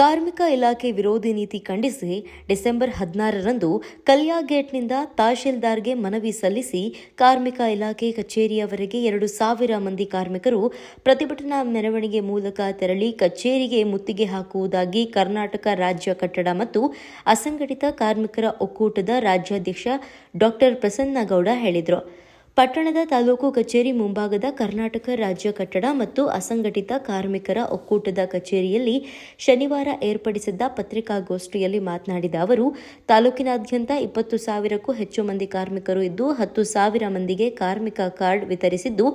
ಕಾರ್ಮಿಕ ಇಲಾಖೆ ವಿರೋಧಿ ನೀತಿ ಖಂಡಿಸಿ ಡಿಸೆಂಬರ್ ಹದಿನಾರರಂದು ಕಲ್ಯಾ ಗೇಟ್ನಿಂದ ತಹಶೀಲ್ದಾರ್ಗೆ ಮನವಿ ಸಲ್ಲಿಸಿ ಕಾರ್ಮಿಕ ಇಲಾಖೆ ಕಚೇರಿಯವರೆಗೆ ಎರಡು ಸಾವಿರ ಮಂದಿ ಕಾರ್ಮಿಕರು ಪ್ರತಿಭಟನಾ ಮೆರವಣಿಗೆ ಮೂಲಕ ತೆರಳಿ ಕಚೇರಿಗೆ ಮುತ್ತಿಗೆ ಹಾಕುವುದಾಗಿ ಕರ್ನಾಟಕ ರಾಜ್ಯ ಕಟ್ಟಡ ಮತ್ತು ಅಸಂಘಟಿತ ಕಾರ್ಮಿಕರ ಒಕ್ಕೂಟದ ರಾಜ್ಯಾಧ್ಯಕ್ಷ ಡಾಕ್ಟರ್ ಪ್ರಸನ್ನಗೌಡ ಹೇಳಿದರು. ಪಟ್ಟಣದ ತಾಲೂಕು ಕಚೇರಿ ಮುಂಭಾಗದ ಕರ್ನಾಟಕ ರಾಜ್ಯ ಕಟ್ಟಡ ಮತ್ತು ಅಸಂಘಟಿತ ಕಾರ್ಮಿಕರ ಒಕ್ಕೂಟದ ಕಚೇರಿಯಲ್ಲಿ ಶನಿವಾರ ಏರ್ಪಡಿಸಿದ್ದ ಪತ್ರಿಕಾಗೋಷ್ಠಿಯಲ್ಲಿ ಮಾತನಾಡಿದ ಅವರು, ತಾಲೂಕಿನಾದ್ಯಂತ ಇಪ್ಪತ್ತು ಸಾವಿರಕ್ಕೂ ಹೆಚ್ಚು ಮಂದಿ ಕಾರ್ಮಿಕರು ಇದ್ದು, ಹತ್ತು ಸಾವಿರ ಮಂದಿಗೆ ಕಾರ್ಮಿಕ ಕಾರ್ಡ್ ವಿತರಿಸಿದ್ದು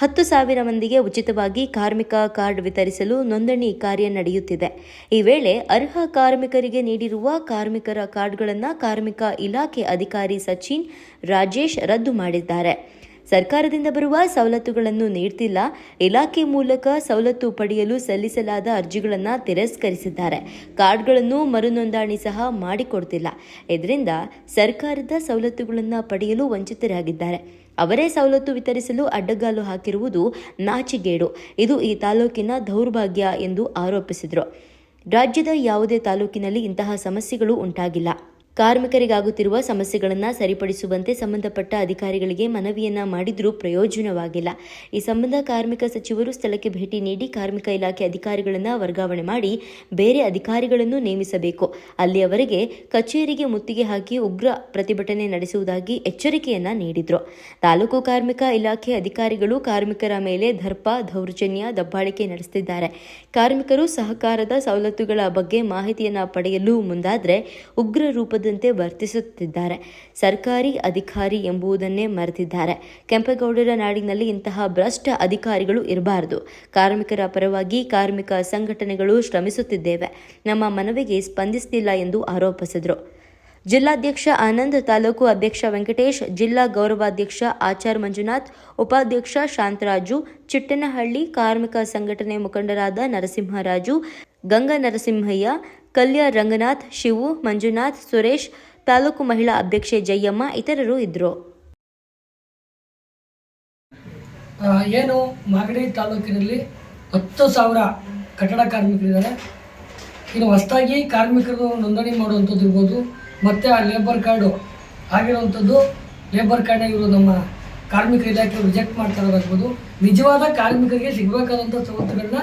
ಹತ್ತು ಸಾವಿರ ಮಂದಿಗೆ ಉಚಿತವಾಗಿ ಕಾರ್ಮಿಕ ಕಾರ್ಡ್ ವಿತರಿಸಲು ನೋಂದಣಿ ಕಾರ್ಯ ನಡೆಯುತ್ತಿದೆ. ಈ ವೇಳೆ ಅರ್ಹ ಕಾರ್ಮಿಕರಿಗೆ ನೀಡಿರುವ ಕಾರ್ಮಿಕರ ಕಾರ್ಡ್ಗಳನ್ನು ಕಾರ್ಮಿಕ ಇಲಾಖೆ ಅಧಿಕಾರಿ ಸಚಿನ್ ರಾಜೇಶ್ ರದ್ದು ಮಾಡಿದ್ದಾರೆ. ಸರ್ಕಾರದಿಂದ ಬರುವ ಸವಲತ್ತುಗಳನ್ನು ನೀಡ್ತಿಲ್ಲ. ಇಲಾಖೆ ಮೂಲಕ ಸವಲತ್ತು ಪಡೆಯಲು ಸಲ್ಲಿಸಲಾದ ಅರ್ಜಿಗಳನ್ನು ತಿರಸ್ಕರಿಸಿದ್ದಾರೆ. ಕಾರ್ಡ್ಗಳನ್ನು ಮರುನೋಂದಣಿ ಸಹ ಮಾಡಿಕೊಡ್ತಿಲ್ಲ. ಇದರಿಂದ ಸರ್ಕಾರದ ಸವಲತ್ತುಗಳನ್ನು ಪಡೆಯಲು ವಂಚಿತರಾಗಿದ್ದಾರೆ. ಅವರೇ ಸವಲತ್ತು ವಿತರಿಸಲು ಅಡ್ಡಗಾಲು ಹಾಕಿರುವುದು ನಾಚಿಗೇಡು. ಇದು ಈ ತಾಲೂಕಿನ ದೌರ್ಭಾಗ್ಯ ಎಂದು ಆರೋಪಿಸಿದರು. ರಾಜ್ಯದ ಯಾವುದೇ ತಾಲೂಕಿನಲ್ಲಿ ಇಂತಹ ಸಮಸ್ಯೆಗಳು ಉಂಟಾಗಿಲ್ಲ. ಕಾರ್ಮಿಕರಿಗಾಗುತ್ತಿರುವ ಸಮಸ್ಯೆಗಳನ್ನು ಸರಿಪಡಿಸುವಂತೆ ಸಂಬಂಧಪಟ್ಟ ಅಧಿಕಾರಿಗಳಿಗೆ ಮನವಿಯನ್ನ ಮಾಡಿದರೂ ಪ್ರಯೋಜನವಾಗಿಲ್ಲ. ಈ ಸಂಬಂಧ ಕಾರ್ಮಿಕ ಸಚಿವರು ಸ್ಥಳಕ್ಕೆ ಭೇಟಿ ನೀಡಿ ಕಾರ್ಮಿಕ ಇಲಾಖೆ ಅಧಿಕಾರಿಗಳನ್ನು ವರ್ಗಾವಣೆ ಮಾಡಿ ಬೇರೆ ಅಧಿಕಾರಿಗಳನ್ನು ನೇಮಿಸಬೇಕು. ಅಲ್ಲಿಯವರೆಗೆ ಕಚೇರಿಗೆ ಮುತ್ತಿಗೆ ಹಾಕಿ ಉಗ್ರ ಪ್ರತಿಭಟನೆ ನಡೆಸುವುದಾಗಿ ಎಚ್ಚರಿಕೆಯನ್ನ ನೀಡಿದ್ರು. ತಾಲೂಕು ಕಾರ್ಮಿಕ ಇಲಾಖೆ ಅಧಿಕಾರಿಗಳು ಕಾರ್ಮಿಕರ ಮೇಲೆ ದರ್ಪ, ದೌರ್ಜನ್ಯ, ದಬ್ಬಾಳಿಕೆ ನಡೆಸುತ್ತಿದ್ದಾರೆ ಕಾರ್ಮಿಕರು ಸಹಕಾರದ ಸವಲತ್ತುಗಳ ಬಗ್ಗೆ ಮಾಹಿತಿಯನ್ನ ಪಡೆಯಲು ಮುಂದಾದರೆ ಉಗ್ರ ರೂಪದಂತೆ ವರ್ತಿಸುತ್ತಿದ್ದಾರೆ. ಸರ್ಕಾರಿ ಅಧಿಕಾರಿ ಎಂಬುದನ್ನೇ ಮರೆತಿದ್ದಾರೆ. ಕೆಂಪೇಗೌಡರ ನಾಡಿನಲ್ಲಿ ಇಂತಹ ಭ್ರಷ್ಟ ಅಧಿಕಾರಿಗಳು ಇರಬಾರದು. ಕಾರ್ಮಿಕರ ಪರವಾಗಿ ಕಾರ್ಮಿಕ ಸಂಘಟನೆಗಳು ಶ್ರಮಿಸುತ್ತಿದ್ದೇವೆ. ನಮ್ಮ ಮನವಿಗೆ ಸ್ಪಂದಿಸುತ್ತಿಲ್ಲ ಎಂದು ಆರೋಪಿಸಿದರು. ಜಿಲ್ಲಾಧ್ಯಕ್ಷ ಆನಂದ್, ತಾಲೂಕು ಅಧ್ಯಕ್ಷ ವೆಂಕಟೇಶ್, ಜಿಲ್ಲಾ ಗೌರವಾಧ್ಯಕ್ಷ ಆಚಾರ್ ಮಂಜುನಾಥ್, ಉಪಾಧ್ಯಕ್ಷ ಶಾಂತರಾಜು, ಚಿಟ್ಟನಹಳ್ಳಿ ಕಾರ್ಮಿಕ ಸಂಘಟನೆ ಮುಖಂಡರಾದ ನರಸಿಂಹರಾಜು, ಗಂಗಾ ನರಸಿಂಹಯ್ಯ ಕಲ್ಯ ರಂಗನಾಥ್, ಶಿವು, ಮಂಜುನಾಥ್, ಸುರೇಶ್, ತಾಲೂಕು ಮಹಿಳಾ ಅಧ್ಯಕ್ಷೆ ಜಯಮ್ಮ ಇತರರು ಇದ್ದರು ಏನು ಮಾಗಡಿ ತಾಲೂಕಿನಲ್ಲಿ ಹತ್ತು ಸಾವಿರ ಕಟ್ಟಡ ಕಾರ್ಮಿಕರಿದ್ದಾರೆ. ಇನ್ನು ಹೊಸದಾಗಿ ಕಾರ್ಮಿಕರು ನೋಂದಣಿ ಮಾಡುವಂಥದ್ದು ಇರ್ಬೋದು, ಮತ್ತು ಆ ಲೇಬರ್ ಕಾರ್ಡು ಆಗಿರುವಂಥದ್ದು ಲೇಬರ್ ಕಾರ್ಡ್ನ ಇವರು ನಮ್ಮ ಕಾರ್ಮಿಕ ಇಲಾಖೆ ರಿಜೆಕ್ಟ್ ಮಾಡ್ತಾ ಇರೋದಾಗ್ಬೋದು ನಿಜವಾದ ಕಾರ್ಮಿಕರಿಗೆ ಸಿಗಬೇಕಾದಂಥ ಸವಲತ್ತುಗಳನ್ನ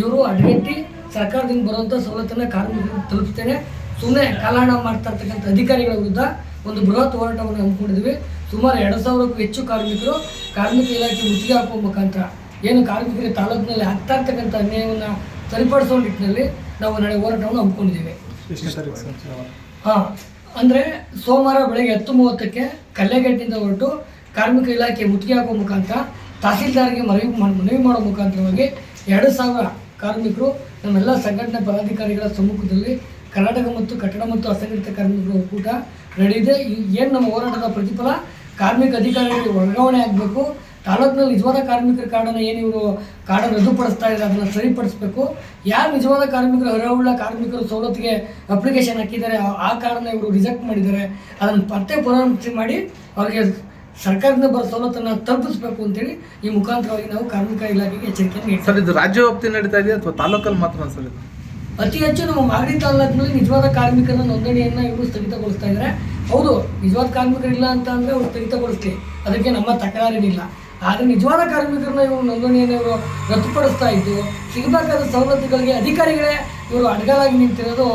ಇವರು ಅಡ್ಗಟ್ಟಿ ಸರ್ಕಾರದಿಂದ ಬರುವಂಥ ಸವಲತ್ತನ್ನು ಕಾರ್ಮಿಕರಿಗೆ ತಲುಪಿಸ್ತೇನೆ ಸುಮ್ಮನೆ ಕಾಲಹಣ ಮಾಡ್ತಾ ಇರ್ತಕ್ಕಂಥ ಅಧಿಕಾರಿಗಳ ವಿರುದ್ಧ ಒಂದು ಬೃಹತ್ ಹೋರಾಟವನ್ನು ಹಮ್ಮಿಕೊಂಡಿದ್ವಿ ಸುಮಾರು ಎರಡು ಸಾವಿರಕ್ಕೂ ಹೆಚ್ಚು ಕಾರ್ಮಿಕರು ಕಾರ್ಮಿಕ ಇಲಾಖೆ ಮುತ್ತಿಗೆ ಹಾಕುವ ಮುಖಾಂತರ ಏನು ಕಾರ್ಮಿಕರಿಗೆ ತಾಲೂಕಿನಲ್ಲಿ ಆಗ್ತಾ ಇರ್ತಕ್ಕಂಥ ಅನ್ಯಾಯವನ್ನು ಸರಿಪಡಿಸುವ ನಿಟ್ಟಿನಲ್ಲಿ ನಾವು ನಾಳೆ ಹೋರಾಟವನ್ನು ಹಮ್ಮಿಕೊಂಡಿದ್ದೀವಿ. ಹಾಂ, ಅಂದರೆ ಸೋಮವಾರ ಬೆಳಗ್ಗೆ ಹತ್ತು ಮೂವತ್ತಕ್ಕೆ ಕಲ್ಲೆಗಟ್ಟಿನಿಂದ ಹೊರಟು ಕಾರ್ಮಿಕ ಇಲಾಖೆ ಮುತ್ತಿಗೆ ಹಾಕುವ ಮುಖಾಂತರ ತಹಸೀಲ್ದಾರ್ಗೆ ಮನವಿ ಮನವಿ ಮಾಡೋ ಮುಖಾಂತರವಾಗಿ ಎರಡು ಸಾವಿರ ಕಾರ್ಮಿಕರು ನಮ್ಮೆಲ್ಲ ಸಂಘಟನೆ ಪದಾಧಿಕಾರಿಗಳ ಸಮ್ಮುಖದಲ್ಲಿ ಕರ್ನಾಟಕ ಮತ್ತು ಕಟ್ಟಡ ಮತ್ತು ಅಸಂಘಟಿತ ಕಾರ್ಮಿಕರ ಒಕ್ಕೂಟ ನಡೆದಿದೆ ಏನು ನಮ್ಮ ಹೋರಾಟದ ಪ್ರತಿಫಲ? ಕಾರ್ಮಿಕ ಅಧಿಕಾರಿಗಳಿಗೆ ವರ್ಗಾವಣೆ ಆಗಬೇಕು. ತಾಲೂಕಿನಲ್ಲಿ ನಿಜವಾದ ಕಾರ್ಮಿಕರ ಕಾರ್ಡನ್ನು ಏನು ಇವರು ಕಾರ್ಡನ್ನು ರದ್ದುಪಡಿಸ್ತಾ ಇದ್ದಾರೆ ಅದನ್ನು ಸರಿಪಡಿಸಬೇಕು. ಯಾರು ನಿಜವಾದ ಕಾರ್ಮಿಕರು ಅರ್ಹವುಳ್ಳ ಕಾರ್ಮಿಕರು ಸವಲತ್ತಿಗೆ ಅಪ್ಲಿಕೇಶನ್ ಹಾಕಿದ್ದಾರೆ, ಆ- ಕಾರ್ಡನ್ನು ಇವರು ರಿಜೆಕ್ಟ್ ಮಾಡಿದ್ದಾರೆ. ಅದನ್ನು ಪತ್ತೆ ಪುನರಾವರ್ತಿ ಮಾಡಿ ಅವರಿಗೆ ಸರ್ಕಾರದಿಂದ ಬರೋ ಸವಲತ್ತನ್ನು ತಲುಪಿಸಬೇಕು ಅಂತೇಳಿ ಈ ಮುಖಾಂತರವಾಗಿ ನಾವು ಕಾರ್ಮಿಕ ಇಲಾಖೆಗೆ ಎಚ್ಚರಿಕೆ ನೀಡ್ತೀವಿ. ಸರ್ ಇದು ರಾಜ್ಯ ವ್ಯಾಪ್ತಿ ನಡೀತಾ ಇದೆಯಾ ಅಥವಾ ತಾಲೂಕಲ್ಲಿ ಮಾತ್ರ ಸರ್ ಇದು? ಅತಿ ಹೆಚ್ಚು ನಮ್ಮ ಮಾಗಡಿ ತಾಲೂಕಿನಲ್ಲಿ ನಿಜವಾದ ಕಾರ್ಮಿಕರ ನೋಂದಣಿಯನ್ನು ಇವರು ಸ್ಥಗಿತಗೊಳಿಸ್ತಾ ಇದ್ದಾರೆ ಹೌದು ನಿಜವಾದ ಕಾರ್ಮಿಕರಿಲ್ಲ ಅಂತ ಅಂದರೆ ಅವ್ರು ಸ್ಥಗಿತಗೊಳಿಸ್ಲಿ. ಅದಕ್ಕೆ ನಮ್ಮ ತಕರಾರೇನಿಲ್ಲ. ಆದರೆ ನಿಜವಾದ ಕಾರ್ಮಿಕರನ್ನ ಇವರು ನೋಂದಣಿಯನ್ನು ಇವರು ರದ್ದುಪಡಿಸ್ತಾ ಇದ್ದು ಸಿಗಬೇಕಾದ ಸವಲತ್ತುಗಳಿಗೆ ಅಧಿಕಾರಿಗಳೇ ಇವರು ಅಡ್ಗಾಲಾಗಿ ನಿಂತಿರೋದು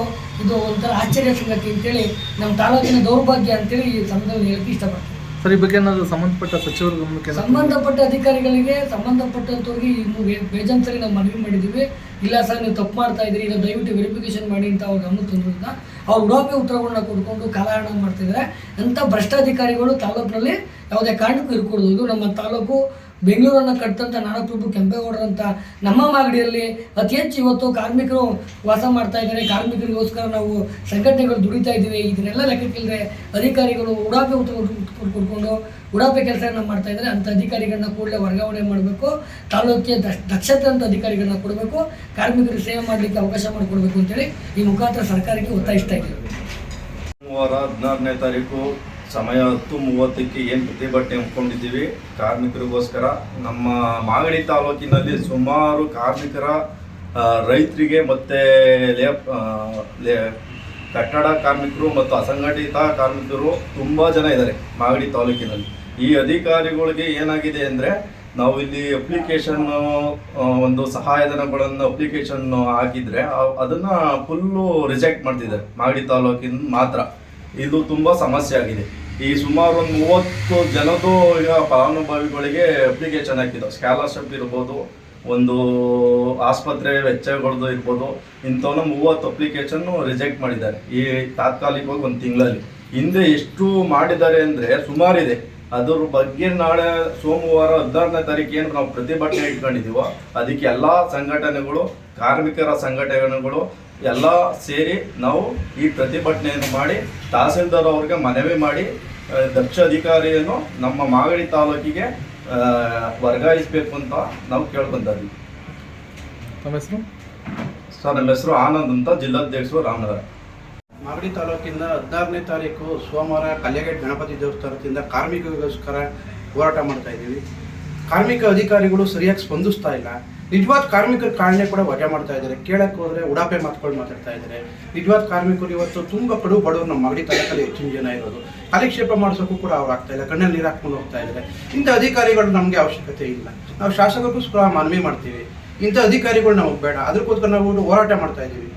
ಇದು ಒಂಥರ ಆಶ್ಚರ್ಯ ಸಂಗತಿ ಅಂತೇಳಿ ನಮ್ಮ ತಾಲೂಕಿನ ದೌರ್ಭಾಗ್ಯ ಅಂತೇಳಿ ಈ ಸಂದರ್ಭದಲ್ಲಿ ಹೇಳಕ್ಕೆ ಇಷ್ಟಪಡ್ತೀನಿ. ಸರ್, ಈ ಬಗ್ಗೆ ಏನಾದರೂ ಸಂಬಂಧಪಟ್ಟ ಸಚಿವರ ಗಮನಕ್ಕೆ ಸಂಬಂಧಪಟ್ಟ ಅಧಿಕಾರಿಗಳಿಗೆ, ಸಂಬಂಧಪಟ್ಟಂತವ್ರಿಗೆ ಬೇ- ಬೇಜಾನ್ ನಾವು ಮನವಿ ಮಾಡಿದ್ದೀವಿ. ಇಲ್ಲ ಸರ್, ನೀವು ತಪ್ಪು ಮಾಡ್ತಾ ಇದ್ದೀರಿ, ಈಗ ದಯವಿಟ್ಟು ವೆರಿಫಿಕೇಶನ್ ಮಾಡಿ ಅಂತ ಅವ್ರ ಗಮನ ತಂದ್ರಿಂದ ಅವ್ರು ಉಡಾಪಿ ಉತ್ತರಗಳನ್ನ ಕೊಡ್ಕೊಂಡು ಕಾಲಹರಣ ಮಾಡ್ತಿದ್ದಾರೆ ಅಂಥ ಭ್ರಷ್ಟಾಧಿಕಾರಿಗಳು ತಾಲೂಕಿನಲ್ಲಿ ಯಾವುದೇ ಕಾರಣಕ್ಕೂ ಇರ್ಕೊಡ್ಬೋದು ಇದು ನಮ್ಮ ತಾಲೂಕು ಬೆಂಗಳೂರನ್ನು ಕಟ್ಟಂಥ ನಾಡಪ್ರಭು ಕೆಂಪೇಗೌಡರಂಥ ನಮ್ಮ ಮಾಗಡಿಯಲ್ಲಿ ಅತಿ ಹೆಚ್ಚು ಇವತ್ತು ಕಾರ್ಮಿಕರು ವಾಸ ಮಾಡ್ತಾ ಇದ್ದಾರೆ. ಕಾರ್ಮಿಕರಿಗೋಸ್ಕರ ನಾವು ಸಂಘಟನೆಗಳು ದುಡಿತಾ ಇದ್ದೀವಿ. ಇದನ್ನೆಲ್ಲ ಲೆಕ್ಕಕ್ಕಿಲ್ಲದೆ ಅಧಿಕಾರಿಗಳು ಉಡಾಪೆ ಉತ್ತರ ಉಡಾಪೆ ಕೆಲಸಗಳನ್ನ ಮಾಡ್ತಾ ಇದ್ದಾರೆ. ಅಂಥ ಅಧಿಕಾರಿಗಳನ್ನ ಕೂಡಲೇ ವರ್ಗಾವಣೆ ಮಾಡಬೇಕು. ತಾಲೂಕಿಗೆ ದಕ್ಷ ದಕ್ಷತೆ ಅಂತ ಅಧಿಕಾರಿಗಳನ್ನ ಕೊಡಬೇಕು. ಕಾರ್ಮಿಕರಿಗೆ ಸೇವೆ ಮಾಡಲಿಕ್ಕೆ ಅವಕಾಶ ಮಾಡಿಕೊಡ್ಬೇಕು ಅಂತೇಳಿ ಈ ಮುಖಾಂತರ ಸರ್ಕಾರಕ್ಕೆ ಒತ್ತಾಯಿಸ್ತಾ ಇದ್ದೀವಿ. ಹದಿನಾರನೇ ತಾರೀಕು ಸಮಯ ಹತ್ತು ಮೂವತ್ತಕ್ಕೆ ಏನು ಪ್ರತಿಭಟನೆ ಹಮ್ಮಿಕೊಂಡಿದ್ದೀವಿ ಕಾರ್ಮಿಕರಿಗೋಸ್ಕರ. ನಮ್ಮ ಮಾಗಡಿ ತಾಲೂಕಿನಲ್ಲಿ ಸುಮಾರು ಕಾರ್ಮಿಕರ ರೈತರಿಗೆ ಮತ್ತು ಲೇಪ್ ಲೇ, ಕಟ್ಟಡ ಕಾರ್ಮಿಕರು ಮತ್ತು ಅಸಂಘಟಿತ ಕಾರ್ಮಿಕರು ತುಂಬ ಜನ ಇದ್ದಾರೆ ಮಾಗಡಿ ತಾಲೂಕಿನಲ್ಲಿ. ಈ ಅಧಿಕಾರಿಗಳಿಗೆ ಏನಾಗಿದೆ ಅಂದರೆ, ನಾವು ಇಲ್ಲಿ ಅಪ್ಲಿಕೇಶನ್ ಒಂದು ಸಹಾಯಧನಗಳನ್ನು ಅಪ್ಲಿಕೇಶನ್ ಹಾಕಿದರೆ ಅದನ್ನ ಫುಲ್ಲು ರಿಜೆಕ್ಟ್ ಮಾಡ್ತಿದ್ದಾರೆ ಮಾಗಡಿ ತಾಲೂಕಿನ ಮಾತ್ರ. ಇದು ತುಂಬ ಸಮಸ್ಯೆ ಆಗಿದೆ. ಈ ಸುಮಾರು ಒಂದು ಮೂವತ್ತು ಜನದ ಫಲಾನುಭವಿಗಳಿಗೆ ಅಪ್ಲಿಕೇಶನ್ ಹಾಕಿದ್ದು. ಸ್ಕಾಲರ್ಶಿಪ್ ಇರ್ಬೋದು, ಒಂದು ಆಸ್ಪತ್ರೆ ವೆಚ್ಚಗಳದ್ದು ಇರ್ಬೋದು ಇಂಥವನ್ನ ಮೂವತ್ತು ಅಪ್ಲಿಕೇಶನ್ ರಿಜೆಕ್ಟ್ ಮಾಡಿದ್ದಾರೆ. ಈ ತಾತ್ಕಾಲಿಕವಾಗಿ ಒಂದು ತಿಂಗಳಲ್ಲಿ. ಹಿಂದೆ ಎಷ್ಟು ಮಾಡಿದ್ದಾರೆ ಅಂದರೆ ಸುಮಾರಿದೆ. ಅದರ ಬಗ್ಗೆ ನಾಳೆ ಸೋಮವಾರ ಹದಿನಾರನೇ ತಾರೀಕು ಏನು ನಾವು ಪ್ರತಿಭಟನೆ ಇಟ್ಕೊಂಡಿದ್ದೀವೋ, ಅದಕ್ಕೆ ಎಲ್ಲ ಸಂಘಟನೆಗಳು ಕಾರ್ಮಿಕರ ಸಂಘಟನೆಗಳು ಎಲ್ಲ ಸೇರಿ ನಾವು ಈ ಪ್ರತಿಭಟನೆಯನ್ನು ಮಾಡಿ ತಹಸೀಲ್ದಾರ್ ಅವ್ರಿಗೆ ಮನವಿ ಮಾಡಿ ದಕ್ಷ ಅಧಿಕಾರಿಯನ್ನು ನಮ್ಮ ಮಾಗಡಿ ತಾಲೂಕಿಗೆ ವರ್ಗಾಯಿಸಬೇಕು ಅಂತ ನಾವು ಕೇಳ್ಕೊಂತ ಇದ್ದೀವಿ ತಮ್ಮ ಹೆಸರು? ಸರ್ ನಮ್ಮ ಹೆಸರು ಆನಂದ್ ಅಂತ ಜಿಲ್ಲಾಧ್ಯಕ್ಷರು ರಾಮನಗರ. ಮಾಗಡಿ ತಾಲೂಕಿಂದ ಹದಿನಾರನೇ ತಾರೀಕು ಸೋಮವಾರ ಕಲ್ಯಾಗೇಟ್ ಗಣಪತಿ ದೇವಸ್ಥಾನದಿಂದ ಕಾರ್ಮಿಕರಿಗೋಸ್ಕರ ಹೋರಾಟ ಮಾಡ್ತಾ ಇದ್ದೀವಿ. ಕಾರ್ಮಿಕ ಅಧಿಕಾರಿಗಳು ಸರಿಯಾಗಿ ಸ್ಪಂದಿಸ್ತಾ ಇಲ್ಲ. ನಿಜವಾದ ಕಾರ್ಮಿಕರ ಕಾರಣ ಕೂಡ ವಜಾ ಮಾಡ್ತಾ ಇದ್ದಾರೆ. ಕೇಳಕ್ಕೆ ಹೋದ್ರೆ ಉಡಾಪೆ ಮಾತುಗಳು ಮಾತಾಡ್ತಾ ಇದ್ದಾರೆ. ನಿಜವಾದ ಕಾರ್ಮಿಕರು ಇವತ್ತು ತುಂಬ ಕಡು ಬಡವರು ನಮ್ಮ ಮಗಡಿ ತಲಕಲ್ಲಿ ಹೆಚ್ಚಿನ ಜನ ಇರೋದು. ಕಾಲಕ್ಷೇಪ ಮಾಡಿಸೋಕ್ಕೂ ಕೂಡ ಅವ್ರು ಆಗ್ತಾ ಇಲ್ಲ. ಕಣ್ಣಲ್ಲಿ ನೀರು ಹಾಕ್ಕೊಂಡು ಹೋಗ್ತಾ ಇದ್ದಾರೆ. ಇಂಥ ಅಧಿಕಾರಿಗಳು ನಮಗೆ ಅವಶ್ಯಕತೆ ಇಲ್ಲ. ನಾವು ಶಾಸಕರಿಗೋಸ್ಕರ ಮನವಿ ಮಾಡ್ತೀವಿ. ಇಂಥ ಅಧಿಕಾರಿಗಳು ನಮಗೆ ಬೇಡ. ಅದಕ್ಕೋಸ್ಕರ ನಾವು ಹೋರಾಟ ಮಾಡ್ತಾ ಇದ್ದೀವಿ.